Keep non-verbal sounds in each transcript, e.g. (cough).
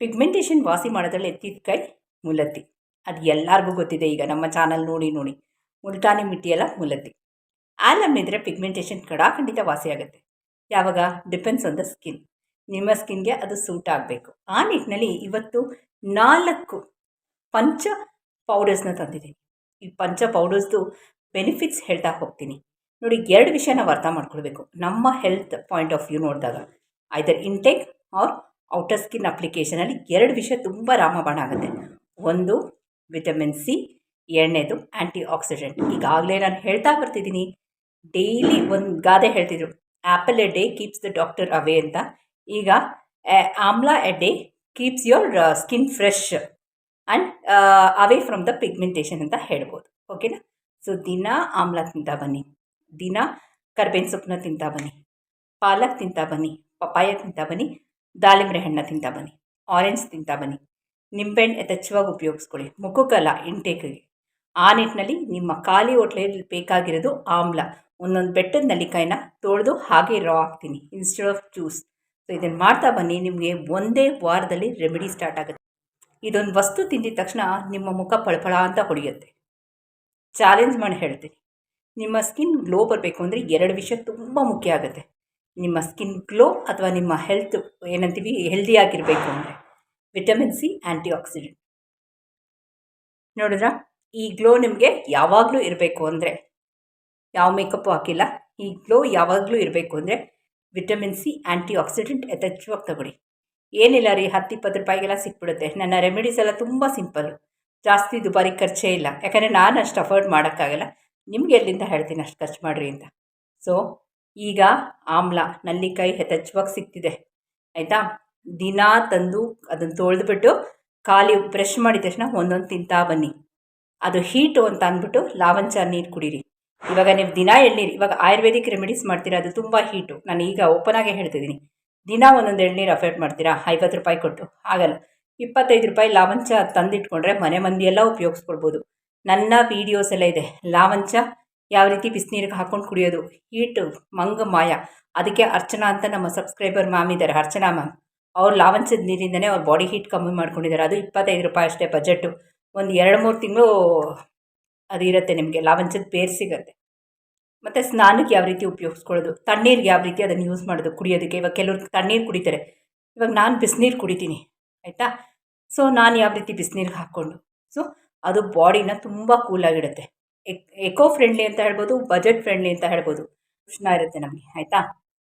Pigmentation ವಾಸಿ ಮಾಡೋದ್ರಲ್ಲಿ ಎತ್ತಿದ ಕೈ ಮುಲತ್ತಿ ಅದು ಎಲ್ಲರಿಗೂ ಗೊತ್ತಿದೆ ಈಗ, ನಮ್ಮ ಚಾನಲ್ ನೋಡಿ ನೋಡಿ. ಮುಲ್ತಾನಿ ಮಿಟ್ಟಿಯಲ್ಲ ಮುಲತ್ತಿ ಇದ್ದರೆ ಪಿಗ್ಮೆಂಟೇಷನ್ ಖಂಡಿತ ವಾಸಿ ಆಗುತ್ತೆ. ಯಾವಾಗ? ಡಿಪೆಂಡ್ಸ್ ಆನ್ ದ ಸ್ಕಿನ್ ನಿಮ್ಮ ಸ್ಕಿನ್ಗೆ ಅದು ಸೂಟ್ ಆಗಬೇಕು. ಆ ನಿಟ್ಟಿನಲ್ಲಿ ಇವತ್ತು ನಾಲ್ಕು ಪಂಚ ಪೌಡರ್ಸ್ನ ತಂದಿದ್ದೀನಿ. ಈ ಪಂಚ ಪೌಡರ್ಸ್ದು ಬೆನಿಫಿಟ್ಸ್ ಹೇಳ್ತಾ ಹೋಗ್ತೀನಿ. ನೋಡಿ, ಎರಡು ವಿಷಯ ನಾವು ಅರ್ಥ ಮಾಡ್ಕೊಳ್ಬೇಕು. ನಮ್ಮ ಹೆಲ್ತ್ ಪಾಯಿಂಟ್ ಆಫ್ ವ್ಯೂ ನೋಡಿದಾಗ. Either intake or outer skin ಅಪ್ಲಿಕೇಶನಲ್ಲಿ ಎರಡು ವಿಷಯ ತುಂಬ ರಾಮಬಾಣ ಆಗುತ್ತೆ. ಒಂದು, ವಿಟಮಿನ್ ಸಿ, ಎರಡನೇದು ಆ್ಯಂಟಿ ಆಕ್ಸಿಡೆಂಟ್ ಈಗಾಗಲೇ ನಾನು ಹೇಳ್ತಾ ಬರ್ತಿದ್ದೀನಿ. ಡೈಲಿ ಒಂದು ಗಾದೆ ಹೇಳ್ತಿದ್ರು. Apple a day keeps the doctor away ಅಂತ. ಈಗ amla a day keeps your skin fresh and away from the pigmentation ಅಂತ ಹೇಳ್ಬೋದು. ಓಕೆನಾ? ಸೊ, ದಿನ ಆಮ್ಲ ತಿಂತಾ ಬನ್ನಿ. ದಿನ ಕರ್ಬೇವಿನ ಸೊಪ್ಪನ್ನ ತಿಂತಾ ಬನ್ನಿ. ಪಾಲಕ್ ತಿಂತಾ ಬನ್ನಿ. ಪಪ್ಪಾಯ ತಿಂತಾ ಬನ್ನಿ. ದಾಳಿಂಬೆ ಹಣ್ಣು ತಿಂತಾ ಬನ್ನಿ ಆರೆಂಜ್ ತಿಂತಾ ಬನ್ನಿ. ನಿಂಬೆಹಣ್ಣು ಯಥಚ್ಛವಾಗಿ ಉಪಯೋಗಿಸ್ಕೊಳ್ಳಿ. ಮುಖಕ್ಕಲ್ಲ ಇಂಟೇಕಿಗೆ ಆ ನಿಟ್ಟಿನಲ್ಲಿ ನಿಮ್ಮ ಖಾಲಿ ಹೋಟ್ಲಲ್ಲಿ ಬೇಕಾಗಿರೋದು ಆಮ್ಲ. ಒಂದೊಂದು ಬೆಟ್ಟದ ನಲ್ಲಿಕಾಯಿನ ತೊಳೆದು ಹಾಗೆ ರಾ ಹಾಕ್ತೀನಿ ಇನ್ಸ್ಟೆಡ್ ಆಫ್ ಜ್ಯೂಸ್ ಸೊ ಇದನ್ನು ಮಾಡ್ತಾ ಬನ್ನಿ, ನಿಮಗೆ ಒಂದೇ ವಾರದಲ್ಲಿ ರೆಮಿಡಿ ಸ್ಟಾರ್ಟ್ ಆಗುತ್ತೆ. ಇದೊಂದು ವಸ್ತು ತಿಂದಿದ ತಕ್ಷಣ ನಿಮ್ಮ ಮುಖ ಪಳಪಳ ಅಂತ ಹೊಡೆಯುತ್ತೆ ಚಾಲೆಂಜ್ ಮಾಡಿ ಹೇಳ್ತೀನಿ. ನಿಮ್ಮ ಸ್ಕಿನ್ ಗ್ಲೋ ಬರಬೇಕು ಅಂದರೆ ಎರಡು ವಿಷಯ ತುಂಬ ಮುಖ್ಯ ಆಗುತ್ತೆ. ನಿಮ್ಮ ಸ್ಕಿನ್ ಗ್ಲೋ ಅಥವಾ ನಿಮ್ಮ ಹೆಲ್ತ್ ಏನಂತೀವಿ ಹೆಲ್ದಿಯಾಗಿರಬೇಕು ಅಂದರೆ. ವಿಟಮಿನ್ ಸಿ ಆ್ಯಂಟಿ ಆಕ್ಸಿಡೆಂಟ್ ನೋಡಿದ್ರಾ? ಈ ಗ್ಲೋ ನಿಮಗೆ ಯಾವಾಗಲೂ ಇರಬೇಕು ಅಂದರೆ. ಯಾವ ಮೇಕಪ್ಪು ಹಾಕಿಲ್ಲ. ಈ ಗ್ಲೋ ಯಾವಾಗಲೂ ಇರಬೇಕು ಅಂದರೆ ವಿಟಮಿನ್ ಸಿ ಆ್ಯಂಟಿ ಆಕ್ಸಿಡೆಂಟ್ ಯಥೇಚ್ಛವಾಗಿ ತಗೊಳ್ಳಿ. ಏನಿಲ್ಲ ರೀ ಹತ್ತು ಇಪ್ಪತ್ತು ರೂಪಾಯಿಗೆಲ್ಲ ಸಿಕ್ಬಿಡುತ್ತೆ. ನನ್ನ ರೆಮಿಡೀಸ್ ಎಲ್ಲ ತುಂಬ ಸಿಂಪಲ್ಲು ಜಾಸ್ತಿ ದುಬಾರಿ ಖರ್ಚೇ ಇಲ್ಲ. ಯಾಕಂದರೆ ನಾನು ಅಷ್ಟು ಅಫೋರ್ಡ್ ಮಾಡೋಕ್ಕಾಗಲ್ಲ. ನಿಮಗೆ ಎಲ್ಲಿಂದ ಹೇಳ್ತೀನಿ ಅಷ್ಟು ಖರ್ಚು ಮಾಡಿರಿ ಅಂತ. ಸೊ ಈಗ ಆಮ್ಲ ನಲ್ಲಿಕಾಯಿ ಯಥೇಚ್ಛವಾಗಿ ಸಿಗ್ತಿದೆ ಆಯಿತಾ? ದಿನ ತಂದು ಅದನ್ನು ತೊಳೆದ್ಬಿಟ್ಟು ಖಾಲಿ ಬ್ರಷ್ ಮಾಡಿದ ತಕ್ಷಣ ಒಂದೊಂದು ತಿಂತಾ ಬನ್ನಿ. ಅದು ಹೀಟು ಅಂತ ಅಂದ್ಬಿಟ್ಟು ಲಾವಂಚ ನೀರು ಕುಡೀರಿ. ಇವಾಗ ನೀವು ದಿನ ಎಳ್ನೀರು, ಇವಾಗ ಆಯುರ್ವೇದಿಕ್ ರೆಮಿಡೀಸ್ ಮಾಡ್ತೀರಾ, ಅದು ತುಂಬ ಹೀಟು ನಾನು ಈಗ ಓಪನ್ ಆಗೇ ಹೇಳ್ತಿದ್ದೀನಿ ದಿನ ಒಂದೊಂದು ಎಳ್ನೀರು ಅಫೇರ್ಟ್ ಮಾಡ್ತೀರಾ? ಐವತ್ತು ರೂಪಾಯಿ ಕೊಟ್ಟು. ಆಗಲ್ಲ ಇಪ್ಪತ್ತೈದು ರೂಪಾಯಿ ಲಾವಂಚ ತಂದಿಟ್ಕೊಂಡ್ರೆ ಮನೆ ಮಂದಿಯೆಲ್ಲ ಉಪಯೋಗಿಸ್ಕೊಳ್ಬೋದು. ನನ್ನ ವೀಡಿಯೋಸ್ ಎಲ್ಲ ಇದೆ. ಲಾವಂಚ ಯಾವ ರೀತಿ ಬಿಸಿನೀರಿಗೆ ಹಾಕೊಂಡು ಕುಡಿಯೋದು? ಹೀಟು, ಮಂಗ, ಮಾಯ. ಅದಕ್ಕೆ ಅರ್ಚನಾ ಅಂತ ನಮ್ಮ ಸಬ್ಸ್ಕ್ರೈಬರ್ ಮ್ಯಾಮ್ ಇದ್ದಾರೆ. ಅರ್ಚನಾ ಮ್ಯಾಮ್ ಅವ್ರು ಲಾವಂಚದ ನೀರಿಂದನೇ ಅವ್ರ ಬಾಡಿ ಹೀಟ್ ಕಮ್ಮಿ ಮಾಡ್ಕೊಂಡಿದ್ದಾರೆ. ಅದು ಇಪ್ಪತ್ತೈದು ರೂಪಾಯಿ ಅಷ್ಟೇ ಬಜೆಟು ಒಂದು ಎರಡು ಮೂರು ತಿಂಗಳು ಅದು ಇರುತ್ತೆ ನಿಮಗೆ. ಲಾವಂಚದ ಬೇರು ಸಿಗುತ್ತೆ. ಮತ್ತು ಸ್ನಾನಕ್ಕೆ ಯಾವ ರೀತಿ ಉಪಯೋಗಿಸ್ಕೊಳ್ಳೋದು? ತಣ್ಣೀರಿಗೆ ಯಾವ ರೀತಿ ಅದನ್ನು ಯೂಸ್ ಮಾಡೋದು ಕುಡಿಯೋದಕ್ಕೆ? ಇವಾಗ ಕೆಲವ್ರು ತಣ್ಣೀರು ಕುಡಿತಾರೆ. ಇವಾಗ ನಾನು ಬಿಸಿನೀರು ಕುಡಿತೀನಿ, ಆಯಿತಾ? ಸೊ ನಾನು ಯಾವ ರೀತಿ ಬಿಸಿನೀರಿಗೆ ಹಾಕ್ಕೊಂಡು? ಸೊ ಅದು ಬಾಡಿನ ತುಂಬ ಕೂಲಾಗಿಡುತ್ತೆ ಎಕ್ ಫ್ರೆಂಡ್ಲಿ ಅಂತ ಹೇಳ್ಬೋದು ಬಜೆಟ್ ಫ್ರೆಂಡ್ಲಿ ಅಂತ ಹೇಳ್ಬೋದು. ಉಷ್ಣ ಇರುತ್ತೆ ನಮಗೆ, ಆಯಿತಾ?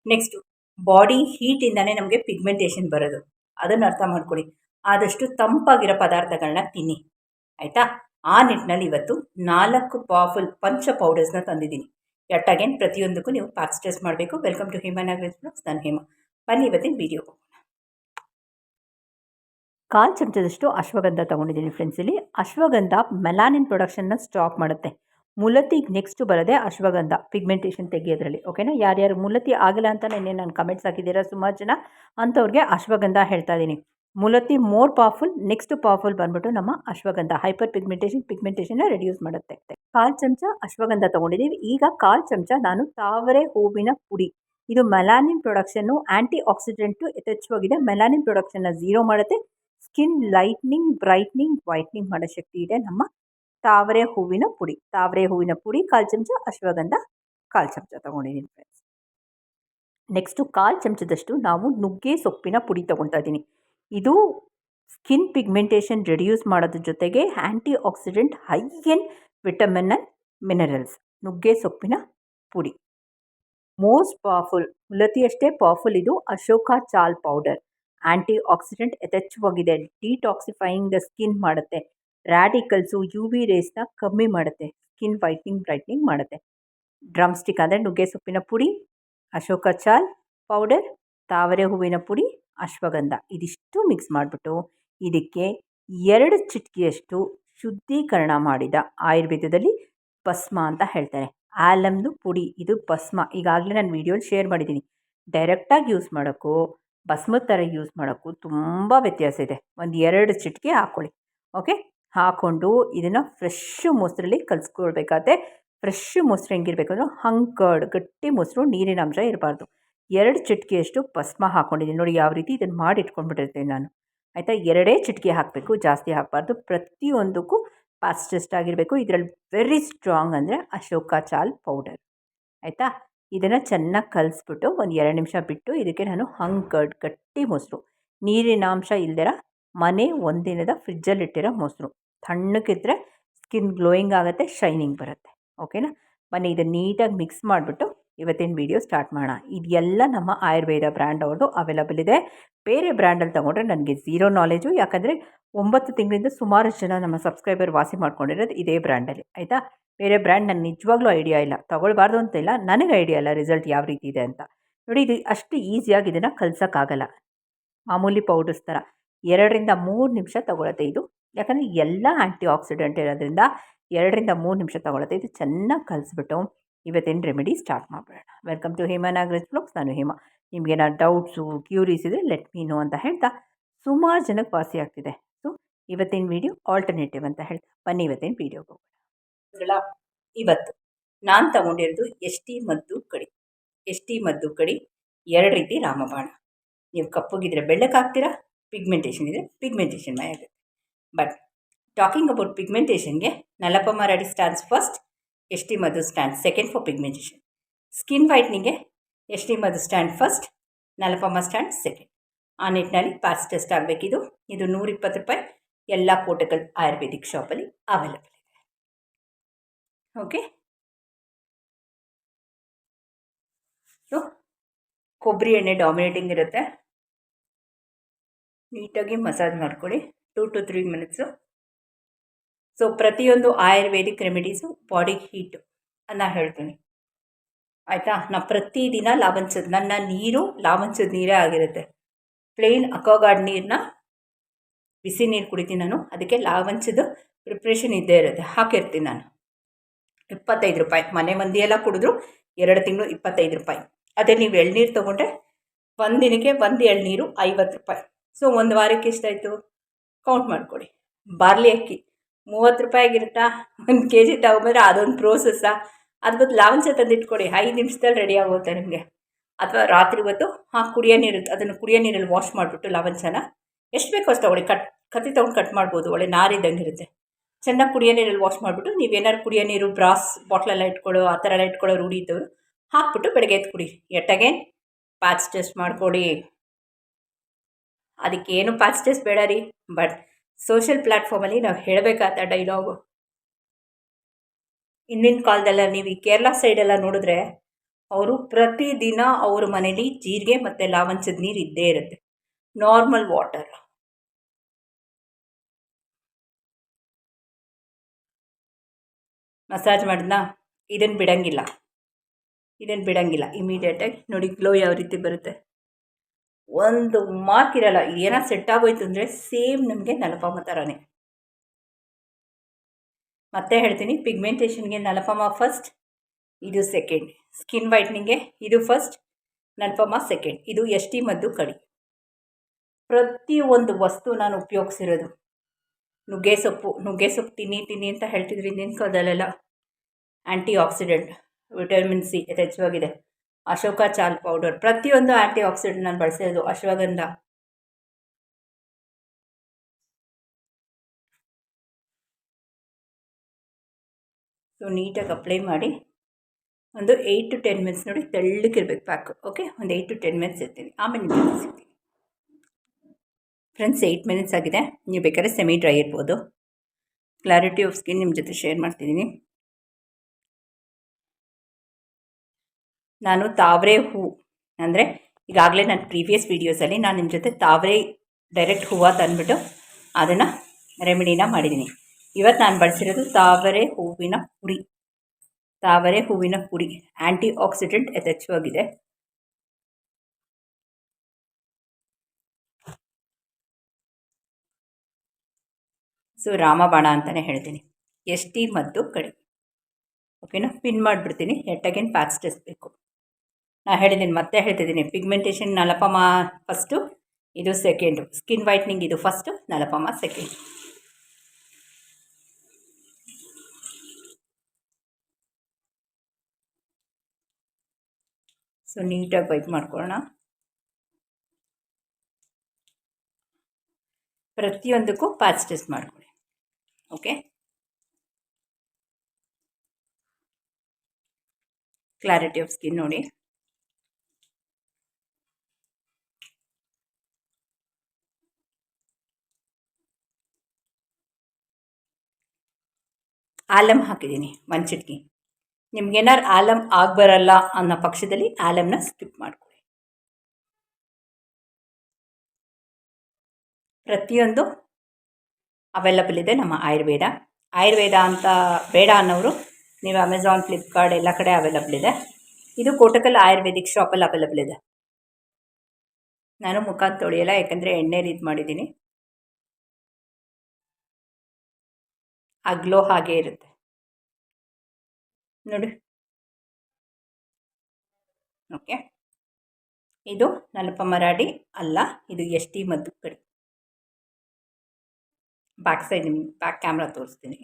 ನೆಕ್ಸ್ಟು ಬಾಡಿ ಹೀಟಿಂದನೇ ನಮಗೆ ಪಿಗ್ಮೆಂಟೇಷನ್ ಬರೋದು. ಅದನ್ನು ಅರ್ಥ ಮಾಡ್ಕೊಳ್ಳಿ. ಆದಷ್ಟು ತಂಪಾಗಿರೋ ಪದಾರ್ಥಗಳನ್ನ ತಿನ್ನಿ, ಆಯಿತಾ? ಆ ನಿಟ್ಟಿನಲ್ಲಿ ಇವತ್ತು ನಾಲ್ಕು ಪವರ್ಫುಲ್ ಪಂಚ ಪೌಡರ್ಸ್ನ ತಂದಿದ್ದೀನಿ. ಎಟ್ ಅಗೇನ್ ಪ್ರತಿಯೊಂದಕ್ಕೂ ನೀವು ಪಾರ್ಟಿಸಿಪೇಟ್ ಮಾಡಬೇಕು. Welcome to Hema Nagaraj blogs ನಾನು ಹೇಮಾ. ಬನ್ನಿ ಇವತ್ತಿನ ವಿಡಿಯೋ ಕಾಲು ಚಮಚದಷ್ಟು ಅಶ್ವಗಂಧ ತಗೊಂಡಿದ್ದೀನಿ ಫ್ರೆಂಡ್ಸ್ ಇಲ್ಲಿ. ಅಶ್ವಗಂಧ ಮೆಲಾನಿನ್ ಪ್ರೊಡಕ್ಷನ್ನ ಸ್ಟಾಪ್ ಮಾಡುತ್ತೆ. ಮುಲತಿಗೆ ನೆಕ್ಸ್ಟ್ ಬರೋದೇ ಅಶ್ವಗಂಧ ಪಿಗ್ಮೆಂಟೇಷನ್ ತೆಗಿಯೋದ್ರಲ್ಲಿ ಓಕೆನಾ ಯಾರ್ಯಾರು ಮುಲತಿ ಆಗಿಲ್ಲ ಅಂತ ನೆನ್ನೆ ನಾನು ಕಮೆಂಟ್ಸ್ ಹಾಕಿದ್ದೀರಾ? ಸುಮಾರು ಜನ ಅಂಥವ್ರಿಗೆ ಅಶ್ವಗಂಧ ಹೇಳ್ತಾ ಇದ್ದೀನಿ mulethi more powerful next powerful ಬಂದ್ಬಿಟ್ಟು ನಮ್ಮ ಅಶ್ವಗಂಧ ಹೈಪರ್ ಪಿಗ್ಮೆಂಟೇಷನ್ ಪಿಗ್ಮೆಂಟೇಷನ್ನ ರೆಡ್ಯೂಸ್ ಮಾಡುತ್ತೆ. ಕಾಲು ಚಮಚ ಅಶ್ವಗಂಧ ತೊಗೊಂಡಿದ್ದೀವಿ. ಈಗ ಕಾಲು ಚಮಚ ನಾನು ತಾವರೆ ಹೂವಿನ ಪುಡಿ, ಇದು ಮೆಲಾನಿನ್ ಪ್ರೊಡಕ್ಷನ್ನು ಆ್ಯಂಟಿ ಆಕ್ಸಿಡೆಂಟು ಯಥೇಚ್ಛವಾಗಿದೆ ಮೆಲಾನಿನ್ ಪ್ರೊಡಕ್ಷನ್ನ ಝೀರೋ ಮಾಡುತ್ತೆ. ಸ್ಕಿನ್ ಲೈಟ್ನಿಂಗ್ ಬ್ರೈಟ್ನಿಂಗ್ ವೈಟ್ನಿಂಗ್ ಮಾಡೋ ಶಕ್ತಿ ಇದೆ ನಮ್ಮ ತಾವರೆ ಹೂವಿನ ಪುಡಿ. ತಾವರೆ ಹೂವಿನ ಪುಡಿ, ಕಾಲು ಚಮಚ, ಅಶ್ವಗಂಧ, ಕಾಲು ಚಮಚ ತೊಗೊಂಡಿದ್ದೀನಿ ಫ್ರೆಂಡ್ಸ್ ನೆಕ್ಸ್ಟು ಕಾಲು ಚಮಚದಷ್ಟು ನಾವು ನುಗ್ಗೆ ಸೊಪ್ಪಿನ ಪುಡಿ ತೊಗೊಳ್ತಾ ಇದ್ದೀನಿ ಇದು ಸ್ಕಿನ್ ಪಿಗ್ಮೆಂಟೇಷನ್ ರೆಡ್ಯೂಸ್ ಮಾಡೋದ್ರ ಜೊತೆಗೆ antioxidant high in vitamin and minerals ನುಗ್ಗೆ ಸೊಪ್ಪಿನ ಪುಡಿ. ಮೋಸ್ಟ್ ಪವರ್ಫುಲ್ ಉಲತಿಯಷ್ಟೇ ಪವರ್ಫುಲ್ ಇದು ಅಶೋಕ ಚಾಲ್ ಪೌಡರ್ ಆ್ಯಂಟಿ ಆಕ್ಸಿಡೆಂಟ್ ಯಥೇಚ್ಛವಾಗಿದೆ. ಡಿಟಾಕ್ಸಿಫೈಯಿಂಗ್ ದ ಸ್ಕಿನ್ ಮಾಡುತ್ತೆ. ರ್ಯಾಡಿಕಲ್ಸು ಯು ವಿ ರೇಸ್ನ ಕಮ್ಮಿ ಮಾಡುತ್ತೆ. ಸ್ಕಿನ್ ವೈಟ್ನಿಂಗ್ ಬ್ರೈಟ್ನಿಂಗ್ ಮಾಡುತ್ತೆ. ಡ್ರಮ್ ಸ್ಟಿಕ್ ಅಂದರೆ ನುಗ್ಗೆ ಸೊಪ್ಪಿನ ಪುಡಿ, ಅಶೋಕ ಚಾಲ್, ಪೌಡರ್, ತಾವರೆ ಹೂವಿನ ಪುಡಿ, ಅಶ್ವಗಂಧ ಇದಿಷ್ಟು ಮಿಕ್ಸ್ ಮಾಡಿಬಿಟ್ಟು ಇದಕ್ಕೆ ಎರಡು ಚಿಟಿಕೆಯಷ್ಟು ಶುದ್ಧೀಕರಣ ಮಾಡಿದ ಆಯುರ್ವೇದದಲ್ಲಿ ಭಸ್ಮ ಅಂತ ಹೇಳ್ತಾರೆ. ಆಲಮ್ದು ಪುಡಿ. ಇದು ಭಸ್ಮ. ಈಗಾಗಲೇ ನಾನು ವೀಡಿಯೋಲಿ ಶೇರ್ ಮಾಡಿದ್ದೀನಿ. ಡೈರೆಕ್ಟಾಗಿ ಯೂಸ್ ಮಾಡೋಕ್ಕೂ ಭಸ್ಮದ ಥರ ಯೂಸ್ ಮಾಡೋಕ್ಕೂ ತುಂಬ ವ್ಯತ್ಯಾಸ ಇದೆ. ಒಂದು ಎರಡು ಚಿಟಿಕೆ ಹಾಕ್ಕೊಳ್ಳಿ ಓಕೆ? ಹಾಕ್ಕೊಂಡು ಇದನ್ನು ಫ್ರೆಶ್ ಮೊಸರಲ್ಲಿ ಕಲಿಸ್ಕೊಳ್ಬೇಕಾದ್ರೆ ಫ್ರೆಶ್ ಮೊಸರು ಹೆಂಗಿರ್ಬೇಕಂದ್ರೆ ಹಂಕರ್ಡ್, ಗಟ್ಟಿ ಮೊಸರು, ನೀರಿನ ಅಂಶ ಇರಬಾರ್ದು. ಎರಡು ಚಿಟಿಕೆಯಷ್ಟು ಭಸ್ಮ ಹಾಕ್ಕೊಂಡಿದ್ದೀನಿ ನೋಡಿ ಯಾವ ರೀತಿ ಇದನ್ನು ಮಾಡಿ ಇಟ್ಕೊಂಡ್ಬಿಟ್ಟಿರ್ತೀನಿ ನಾನು. ಆಯಿತಾ? ಎರಡೇ ಚಿಟಿಕೆ ಹಾಕಬೇಕು, ಜಾಸ್ತಿ ಹಾಕಬಾರ್ದು. ಪ್ರತಿಯೊಂದಕ್ಕೂ ಫಾಸ್ಟೆಸ್ಟ್ ಆಗಿರಬೇಕು. ಇದರಲ್ಲಿ ವೆರಿ ಸ್ಟ್ರಾಂಗ್ ಅಂದರೆ ಅಶೋಕ ಚಾಲ್ ಪೌಡರ್ ಆಯಿತಾ? ಇದನ್ನು ಚೆನ್ನಾಗಿ ಕಲಿಸ್ಬಿಟ್ಟು ಒಂದು ಎರಡು ನಿಮಿಷ ಬಿಟ್ಟು ಇದಕ್ಕೆ ನಾನು ಹಂಗೆ ಗಟ್ಟಿ ಮೊಸರು. ನೀರಿನ ಅಂಶ ಇಲ್ದಿರ ಮನೆ ಒಂದಿನದ ಫ್ರಿಜ್ಜಲ್ಲಿಟ್ಟಿರೋ ಮೊಸರು. ತಣ್ಣಕ್ಕಿದ್ರೆ ಸ್ಕಿನ್ ಗ್ಲೋಯಿಂಗ್ ಆಗುತ್ತೆ, ಶೈನಿಂಗ್ ಬರುತ್ತೆ. ಓಕೆನಾ? ಬನ್ನಿ, ಇದನ್ನು ನೀಟಾಗಿ ಮಿಕ್ಸ್ ಮಾಡಿಬಿಟ್ಟು ಇವತ್ತಿನ ವಿಡಿಯೋ ಸ್ಟಾರ್ಟ್ ಮಾಡೋಣ. ಇದೆಲ್ಲ ನಮ್ಮ ಆಯುರ್ವೇದ ಬ್ರ್ಯಾಂಡ್ ಅವ್ರದ್ದು ಅವೈಲಬಲ್ ಇದೆ. ಬೇರೆ ಬ್ರ್ಯಾಂಡಲ್ಲಿ ತೊಗೊಂಡ್ರೆ ನನಗೆ ಝೀರೋ ನಾಲೆಜು ಯಾಕಂದರೆ ಒಂಬತ್ತು ತಿಂಗಳಿಂದ ಸುಮಾರು ಜನ ನಮ್ಮ ಸಬ್ಸ್ಕ್ರೈಬರ್ ವಾಸಿ ಮಾಡ್ಕೊಂಡಿರೋದು ಇದೇ ಬ್ರ್ಯಾಂಡಲ್ಲಿ ಆಯಿತಾ? ಬೇರೆ ಬ್ರ್ಯಾಂಡ್ ನನಗೆ ನಿಜವಾಗ್ಲೂ ಐಡಿಯಾ ಇಲ್ಲ. ತೊಗೊಳ್ಬಾರ್ದು ಅಂತ ಇಲ್ಲ ನನಗೆ ಐಡಿಯಾ ಇಲ್ಲ ರಿಸಲ್ಟ್ ಯಾವ ರೀತಿ ಇದೆ ಅಂತ. ನೋಡಿ, ಇದು ಅಷ್ಟು ಈಸಿಯಾಗಿ ಇದನ್ನು ಕಲ್ಸೋಕ್ಕಾಗಲ್ಲ. ಮಾಮೂಲಿ ಪೌಡರ್ಸ್ ಥರ ಎರಡರಿಂದ ಮೂರು ನಿಮಿಷ ತೊಗೊಳತ್ತೆ ಇದು. ಯಾಕಂದರೆ ಎಲ್ಲ ಆ್ಯಂಟಿ ಆಕ್ಸಿಡೆಂಟ್ ಇರೋದ್ರಿಂದ ಎರಡರಿಂದ ಮೂರು ನಿಮಿಷ ತೊಗೊಳತ್ತೆ. ಇದು ಚೆನ್ನಾಗಿ ಕಲಿಸ್ಬಿಟ್ಟು ಇವತ್ತಿನ ರೆಮಿಡಿ ಸ್ಟಾರ್ಟ್ ಮಾಡಿಬಿಡೋಣ. Welcome to Hema Nagaraj blogs ನಾನು ಹೇಮಾ. ನಿಮಗೆ ನಾನು ಡೌಟ್ಸು ಕ್ಯೂರೀಸ್ ಇದ್ರೆ ಲೆಟ್ ಮೀ ನೋ ಅಂತ ಹೇಳ್ತಾ ಸುಮಾರು ಜನಕ್ಕೆ ವಾಸಿ ಆಗ್ತಿದೆ. ಸೊ ಇವತ್ತಿನ ವಿಡಿಯೋ ಆಲ್ಟರ್ನೇಟಿವ್ ಅಂತ ಹೇಳ್ತಾ. ಬನ್ನಿ ಇವತ್ತಿನ ವೀಡಿಯೋಗೆ ಹೋಗೋಣ. ಇವತ್ತು ನಾನು ತಗೊಂಡಿರೋದು ಎಸ್ ಟಿ ಮದ್ದು ಕಡಿ. ಎಸ್ ಟಿ ಮದ್ದು ಕಡಿ, ಎರಡು ರೀತಿ ರಾಮಬಾಣ. ನೀವು ಕಪ್ಪಗಿದ್ರೆ ಬೆಳ್ಳಕ್ಕಾಗ್ತೀರಾ ಪಿಗ್ಮೆಂಟೇಷನ್ ಇದ್ದರೆ ಪಿಗ್ಮೆಂಟೇಷನ್ ಮೈ ಆಗುತ್ತೆ. But talking about ಪಿಗ್ಮೆಂಟೇಷನ್ಗೆ nalpama stars first S T Madhu stand second for pigmentation skin ವೈಟ್ನಿಂಗ್ಗೆ S T Madhu stand first nalpama stand second ಆ ನಿಟ್ಟಿನಲ್ಲಿ ಪಾಸ್ ಟೆಸ್ಟ್ ಆಗಬೇಕಿದು. ಇದು ನೂರಿಪ್ಪತ್ತು ರೂಪಾಯಿ. ಎಲ್ಲ ಕೋಟಕಲ್ ಆಯುರ್ವೇದಿಕ್ ಶಾಪಲ್ಲಿ ಅವೈಲೇಬಲ್ ಇದೆ. ಓಕೆ ಸೊ ಕೊಬ್ಬರಿ ಎಣ್ಣೆ ಡಾಮಿನೇಟಿಂಗ್ ಇರುತ್ತೆ. ನೀಟಾಗಿ ಮಸಾಜ್ ಮಾಡ್ಕೊಳ್ಳಿ. Two to three minutes so ಪ್ರತಿಯೊಂದು ಆಯುರ್ವೇದಿಕ್ ರೆಮಿಡೀಸು ಬಾಡಿ ಹೀಟು ನಾನು ಹೇಳ್ತೀನಿ. ಆಯಿತಾ? ನಾ ಪ್ರತಿದಿನ ಲಾಭಂಚದ ನನ್ನ ನೀರು ಲಾಭಂಚದ ನೀರೇ ಆಗಿರುತ್ತೆ. ಪ್ಲೇನ್ ಅಕ್ವಾಗಾರ್ಡ್ ನೀರನ್ನ ಬಿಸಿ ನೀರು ಕುಡಿತೀನಿ ನಾನು. ಅದಕ್ಕೆ ಲಾವಂಚದ ಪ್ರಿಪ್ರೇಷನ್ ಇದ್ದೇ ಇರುತ್ತೆ. ಹಾಕಿರ್ತೀನಿ ನಾನು. ಇಪ್ಪತ್ತೈದು ರೂಪಾಯಿ. ಮನೆ ಮಂದಿಯೆಲ್ಲ ಕುಡಿದ್ರು ಎರಡು ತಿಂಗಳು ಇಪ್ಪತ್ತೈದು ರೂಪಾಯಿ. ಅದೇ ನೀವು ಎಳ್ನೀರು ತೊಗೊಂಡ್ರೆ ಒಂದು ದಿನಕ್ಕೆ ಒಂದು ಎಳ್ನೀರು ಐವತ್ತು ರೂಪಾಯಿ. ಸೊ ಒಂದು ವಾರಕ್ಕೆ ಎಷ್ಟಾಯಿತು? ಕೌಂಟ್ ಮಾಡಿಕೊಡಿ. ಬಾರ್ಲಿ ಅಕ್ಕಿ. ಮೂವತ್ತು ರೂಪಾಯಿಗಿರುತ್ತಾ ಒಂದು ಕೆ ಜಿ ತಗೊಂಬಂದ್ರೆ ಅದೊಂದು ಪ್ರೋಸೆಸ್ಸಾ ಅದು ಬದಲು ಲಾವಂಚ ತಂದಿಟ್ಕೊಡಿ. ಐದು ನಿಮಿಷದಲ್ಲಿ ರೆಡಿ ಆಗುತ್ತೆ ನಿಮಗೆ. ಅಥವಾ ರಾತ್ರಿ ಹೊತ್ತು, ಹಾಂ, ಕುಡಿಯೋ ನೀರು ಅದನ್ನು ಕುಡಿಯೋ ನೀರಲ್ಲಿ ವಾಶ್ ಮಾಡಿಬಿಟ್ಟು ಲಾವಂಚನ ಎಷ್ಟು ಬೇಕೋ ಅಷ್ಟು ತೊಗೊಳ್ಳಿ. ಕಟ್, ಕತ್ತಿ ತೊಗೊಂಡು ಕಟ್ ಮಾಡ್ಬೋದು. ಒಳ್ಳೆ ನಾರಿದ್ದಂಗೆ ಇರುತ್ತೆ. ಚೆನ್ನಾಗಿ ಕುಡಿಯೋ ನೀರಲ್ಲಿ ವಾಶ್ ಮಾಡಿಬಿಟ್ಟು ನೀವೇನಾದ್ರು ಕುಡಿಯೋ ನೀರು, ಬ್ರಾಸ್ ಬಾಟ್ಲೆಲ್ಲ ಇಟ್ಕೊಳ್ಳೋ, ಆ ಥರ ಎಲ್ಲ ಇಟ್ಕೊಳ್ಳೋ ರೂಢಿ ಇದ್ದವರು, ಹಾಕ್ಬಿಟ್ಟು ಬೆಳಗ್ಗೆ ಎದ್ದು ಕುಡಿ. ಎಟ್ಟಾಗೆ ಪ್ಯಾಚ್ ಟೆಸ್ಟ್ ಮಾಡ್ಕೊಳ್ಳಿ. ಅದಕ್ಕೇನು ಪ್ಯಾಚ್ ಟೆಸ್ಟ್ ಬೇಡ ರೀ. ಬಟ್ ಸೋಷಿಯಲ್ ಪ್ಲ್ಯಾಟ್ಫಾರ್ಮಲ್ಲಿ ನಾವು ಹೇಳಬೇಕಾದ ಡೈಲಾಗು ಹಿಂದಿನ ಕಾಲದಲ್ಲ ನೀವು ಈ ಕೇರಳ ಸೈಡೆಲ್ಲ ನೋಡಿದ್ರೆ, ಅವರು ಪ್ರತಿದಿನ ಅವ್ರ ಮನೇಲಿ ಜೀರಿಗೆ ಮತ್ತು ಲಾವಂಚದ ನೀರು ಇದ್ದೇ ಇರುತ್ತೆ. ನಾರ್ಮಲ್ ವಾಟರ್ ಮಸಾಜ್ ಮಾಡಿದ್ನಾ? ಇದನ್ನು ಬಿಡೋಂಗಿಲ್ಲ. ಇದನ್ನು ಬಿಡೋಂಗಿಲ್ಲ. ಇಮಿಡಿಯೇಟಾಗಿ ನೋಡಿ ಗ್ಲೋ ಯಾವ ರೀತಿ ಬರುತ್ತೆ. ಒಂದು ಮಾತಿರಲ್ಲ ಏನೋ ಸೆಟ್ ಆಗೋಯ್ತು ಅಂದರೆ ಸೇಮ್ ನಮಗೆ ನಲಪಮ ಥರನೇ ಮತ್ತೆ ಹೇಳ್ತೀನಿ ಪಿಗ್ಮೆಂಟೇಷನ್ಗೆ ನಲಪಮ ಫಸ್ಟ್ ಇದು ಸೆಕೆಂಡ್ ಸ್ಕಿನ್ ವೈಟ್ನಿಂಗ್ಗೆ ಇದು ಫಸ್ಟ್ ನಲ್ಪಮ ಸೆಕೆಂಡ್ ಇದು ಎಷ್ಟಿ ಮದ್ದು ಕಡಿ. ಪ್ರತಿಯೊಂದು ವಸ್ತು ನಾನು ಉಪಯೋಗಿಸಿರೋದು. ನುಗ್ಗೆ ಸೊಪ್ಪು ನುಗ್ಗೆ ಸೊಪ್ಪು ತಿನ್ನಿ ತಿನ್ನಿ ಅಂತ ಹೇಳ್ತಿದ್ರು ಹಿಂದಿನ ಕಾಲದಲ್ಲೆಲ್ಲ. ಆ್ಯಂಟಿ ಆಕ್ಸಿಡೆಂಟ್ ವಿಟಮಿನ್ ಸಿ ಯಥೇಚ್ಛವಾಗಿದೆ. ಅಶೋಕ ಚಾಲ್ ಪೌಡರ್. ಪ್ರತಿಯೊಂದು ಆ್ಯಂಟಿ ಆಕ್ಸಿಡೆಂಟ್ ನಾನು ಬಳಸಿರೋದು ಅಶ್ವಗಂಧ. ಸೊ ನೀಟಾಗಿ ಅಪ್ಲೈ ಮಾಡಿ ಒಂದು ಏಯ್ಟ್ ಟು ಟೆನ್ ಮಿನಿಟ್ಸ್ ನೋಡಿ ತೆಳ್ಳಗಿರ್ಬೇಕು ಪ್ಯಾಕ್ ಓಕೆ ಒಂದು ಏಯ್ಟ್ ಟು ಟೆನ್ ಮಿನಿಟ್ಸ್ ಇರ್ತೀನಿ. ಆಮೇಲೆ ನಿಮಗೆ ಸಿಗ್ತೀನಿ ಫ್ರೆಂಡ್ಸ್ ಏಯ್ಟ್ ಮಿನಿಟ್ಸ್ ಆಗಿದೆ. ನೀವು ಬೇಕಾದ್ರೆ ಸೆಮಿ ಡ್ರೈ ಇರ್ಬೋದು. ಕ್ಲಾರಿಟಿ ಆಫ್ ಸ್ಕಿನ್ ನಿಮ್ಮ ಜೊತೆ ಶೇರ್ ಮಾಡ್ತಿದ್ದೀನಿ. ನಾನು ತಾವರೆ ಹೂ, ಅಂದರೆ ಈಗಾಗಲೇ ನನ್ನ ಪ್ರೀವಿಯಸ್ ವೀಡಿಯೋಸಲ್ಲಿ ನಾನು ನಿಮ್ಮ ಜೊತೆ ತಾವರೆ ಡೈರೆಕ್ಟ್ ಹೂವು ತಂದುಬಿಟ್ಟು ಅದನ್ನು ರೆಮಿಡಿನ ಮಾಡಿದ್ದೀನಿ. ಇವತ್ತು ನಾನು ಬಳಸಿರೋದು ತಾವರೆ ಹೂವಿನ ಪುಡಿ. ತಾವರೆ ಹೂವಿನ ಪುಡಿ ಆ್ಯಂಟಿ ಆಕ್ಸಿಡೆಂಟ್ ಯಥೇಚ್ಛವಾಗಿದೆ ಸೊ ರಾಮಬಾಣ ಅಂತಲೇ ಹೇಳ್ತೀನಿ. ಎಷ್ಟಿ ಮದ್ದು ಕಡಿಮೆ ಓಕೆನಾ ಪಿನ್ ಮಾಡಿಬಿಡ್ತೀನಿ. ಎಟ್ಟಗೇನು ಪ್ಯಾಚ್ ಟೆಸ್ಟ್ ಬೇಕು. ನಾನು ಹೇಳಿದ್ದೀನಿ ಮತ್ತೆ ಹೇಳ್ತಿದ್ದೀನಿ ಪಿಗ್ಮೆಂಟೇಷನ್ ನಲಪಮ ಫಸ್ಟು ಇದು ಸೆಕೆಂಡು ಸ್ಕಿನ್ ವೈಟ್ನಿಂಗ್ ಇದು ಫಸ್ಟು ನಲಪಮ ಸೆಕೆಂಡ್ ಸೊ ನೀಟಾಗಿ ವೈಪ್ ಮಾಡ್ಕೊಳ್ಳೋಣ. ಪ್ರತಿಯೊಂದಕ್ಕೂ ಪ್ಯಾಚ್ ಟೆಸ್ಟ್ ಮಾಡ್ಕೊಳ್ಳಿ. ಓಕೆ ಕ್ಲಾರಿಟಿ ಆಫ್ ಸ್ಕಿನ್ ನೋಡಿ. ಆಲಮ್ ಹಾಕಿದ್ದೀನಿ, ಒಂದು ಚಿಟ್ಕಿ. ನಿಮ್ಗೇನಾರು ಆಲಮ್ ಆಗಬರಲ್ಲ ಅನ್ನೋ ಪಕ್ಷದಲ್ಲಿ ಆಲಮ್ನ ಸ್ಕಿಪ್ ಮಾಡ್ಕೊಳ್ಳಿ. ಪ್ರತಿಯೊಂದು ಅವೈಲಬಲ್ ಇದೆ ನಮ್ಮ ಆಯುರ್ವೇದ. ಆಯುರ್ವೇದ ಅಂತ ಬೇಡ ಅನ್ನೋರು ನೀವು ಅಮೆಝಾನ್ ಫ್ಲಿಪ್ಕಾರ್ಟ್ ಎಲ್ಲ ಕಡೆ ಅವೈಲಬಲ್ ಇದೆ. ಇದು ಕೋಟಕಲ್ ಆಯುರ್ವೇದಿಕ್ ಶಾಪಲ್ಲಿ ಅವೈಲಬಲ್ ಇದೆ. ನಾನು ಮುಖ ತೊಳೆಯಲ್ಲ, ಯಾಕಂದರೆ ಎಣ್ಣೆಲಿ ಇದು ಮಾಡಿದ್ದೀನಿ. ಆ ಗ್ಲೋ ಹಾಗೇ ಇರುತ್ತೆ. ನೋಡಿ. ಓಕೆ ಇದು ನಲಪ ಮರಾಡಿ ಅಲ್ಲ, ಇದು ಎಸ್ ಟಿ ಮದ್ದು ಕಡಿ. ಬ್ಯಾಕ್ ಸೈಡ್ ಬ್ಯಾಕ್ ಕ್ಯಾಮ್ರಾ ತೋರಿಸ್ತೀನಿ.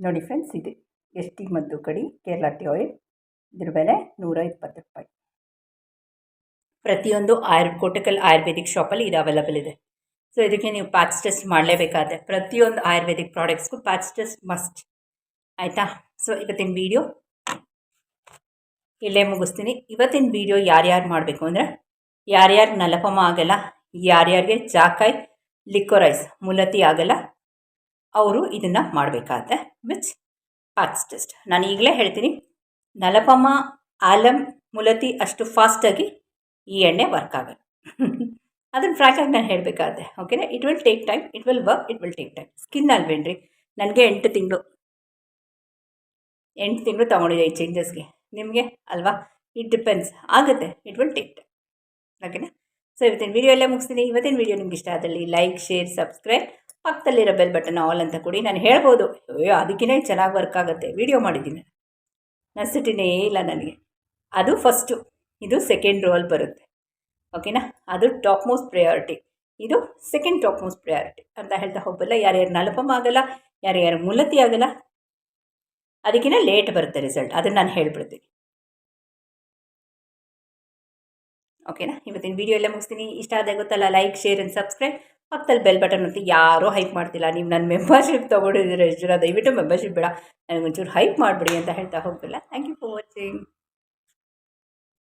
ನೋಡಿ ಫ್ರೆಂಡ್ಸ್ ಇದು ಎಸ್ ಟಿ ಮದ್ದು ಕಡಿ ಕೇರಳ ಟಿ ಆಯಿಲ್ ಇದ್ರ ಬೆಲೆ ನೂರ ಇಪ್ಪತ್ತು ರೂಪಾಯಿ. ಪ್ರತಿಯೊಂದು ಆಯುರ್ ಕೋಟಕಲ್ ಆಯುರ್ವೇದಿಕ್ ಶಾಪಲ್ಲಿ ಇದು ಅವೈಲಬಲ್ ಇದೆ. ಸೊ ಇದಕ್ಕೆ ನೀವು ಪ್ಯಾಚ್ ಟೆಸ್ಟ್ ಮಾಡಲೇಬೇಕಾದ್ರೆ ಪ್ರತಿಯೊಂದು ಆಯುರ್ವೇದಿಕ್ ಪ್ರಾಡಕ್ಟ್ಸ್ಗೂ ಪ್ಯಾಚ್ ಟೆಸ್ಟ್ ಮಸ್ಟ್ ಆಯಿತಾ? ಸೊ ಇವತ್ತಿನ ವೀಡಿಯೋ ಇಲ್ಲೇ ಮುಗಿಸ್ತೀನಿ. ಇವತ್ತಿನ ವೀಡಿಯೋ ಯಾರ್ಯಾರು ಮಾಡಬೇಕು ಅಂದರೆ, ಯಾರ್ಯಾರು ನಲಪಮ ಆಗಲ್ಲ, ಯಾರ್ಯಾರಿಗೆ ಜಾಕಾಯ್ ಲಿಕ್ಕೋರೈಸ್ ಮುಲತಿ ಆಗಲ್ಲ, ಅವರು ಇದನ್ನು ಮಾಡಬೇಕಾದ್ರೆ ಮಿಚ್ ಪ್ಯಾಚ್ ಟೆಸ್ಟ್ ನಾನು ಈಗಲೇ ಹೇಳ್ತೀನಿ. ನಲಪಮ ಆಲಮ್ ಮುಲತಿ ಅಷ್ಟು ಫಾಸ್ಟಾಗಿ ಈ ಎಣ್ಣೆ ವರ್ಕ್ ಆಗಲ್ಲ. (laughs) ಅದನ್ನು ಫ್ರ್ಯಾಂಕಾಗಿ ನಾನು ಹೇಳಬೇಕಾದ್ರೆ ಓಕೆನಾ it will take time it will work it will take time skin ಅಲ್ವೇನ್ರಿ ನನಗೆ ಎಂಟು ತಿಂಗಳು. ಎಂಟು ತಿಂಗಳು ತೊಗೊಂಡಿದೆ ಈ ಚೇಂಜಸ್ಗೆ ನಿಮಗೆ ಅಲ್ವಾ? ಇಟ್ ಡಿಪೆಂಡ್ಸ್ ಆಗುತ್ತೆ. ಇಟ್ ವಿಲ್ ಟೇಕ್ ಟೈಮ್ ಓಕೆನಾ ಸೊ ಇವತ್ತಿನ ವೀಡಿಯೋ ಎಲ್ಲ ಮುಗಿಸ್ತೀನಿ. ಇವತ್ತಿನ ವೀಡಿಯೋ ನಿಮ್ಗೆ ಇಷ್ಟ ಆದಲ್ಲಿ ಲೈಕ್ ಶೇರ್ ಸಬ್ಸ್ಕ್ರೈಬ್ ಪಕ್ಕದಲ್ಲಿರೋ ಬೆಲ್ ಬಟನ್ ಆಲ್ ಅಂತ ಕೊಡಿ ನಾನು ಹೇಳ್ಬೋದು. ಅಯ್ಯೋ, ಅದಕ್ಕಿಂತ ಚೆನ್ನಾಗಿ ವರ್ಕ್ ಆಗುತ್ತೆ. ವೀಡಿಯೋ ಮಾಡಿದ್ದೀನಿ. ನಸಿಟಿನೇ ಇಲ್ಲ ನನಗೆ. ಅದು ಫಸ್ಟು ಇದು ಸೆಕೆಂಡ್ ರೋಲ್ ಬರುತ್ತೆ. ಓಕೆನಾ ಅದು ಟಾಪ್ ಮೋಸ್ಟ್ ಪ್ರಯಾರಿಟಿ ಇದು ಸೆಕೆಂಡ್ ಟಾಪ್ ಮೋಸ್ಟ್ ಪ್ರಯಾರಿಟಿ ಅಂತ ಹೇಳ್ತಾ ಹೋಗಲ್ಲ ಯಾರ್ಯಾರು ನಲಪಮ ಆಗಲ್ಲ, ಯಾರ್ಯಾರು ಮುಲತಿ ಆಗಲ್ಲ ಅದಕ್ಕಿಂತ ಲೇಟ್ ಬರುತ್ತೆ ರಿಸಲ್ಟ್ ಅದನ್ನು ನಾನು ಹೇಳ್ಬಿಡ್ತೀನಿ. ಓಕೆನಾ ಇವತ್ತಿನ ವಿಡಿಯೋ ಎಲ್ಲ ಮುಗಿಸ್ತೀನಿ. ಇಷ್ಟ ಆದಾಗ ಗೊತ್ತಲ್ಲ ಲೈಕ್ ಶೇರ್ ಆ್ಯಂಡ್ ಸಬ್ಸ್ಕ್ರೈಬ್ ಪಕ್ಕದಲ್ಲಿ ಬೆಲ್ ಬಟನ್ ಅಂತ ಯಾರೂ ಹೈಪ್ ಮಾಡ್ತಿಲ್ಲ. ನೀವು ನನ್ನ ಮೆಂಬರ್ಶಿಪ್ ತೊಗೊಂಡಿದ್ದೀರ ಎಷ್ಟು ಜನ ದಯವಿಟ್ಟು ಮೆಂಬರ್ಶಿಪ್ ಬೇಡ. ನನಗೊಂಚೂರು ಹೈಪ್ ಮಾಡಿಬಿಡಿ ಅಂತ ಹೇಳ್ತಾ ಹೋಗಲ್ಲ ಥ್ಯಾಂಕ್ ಯು ಫಾರ್ ವಾಚಿಂಗ್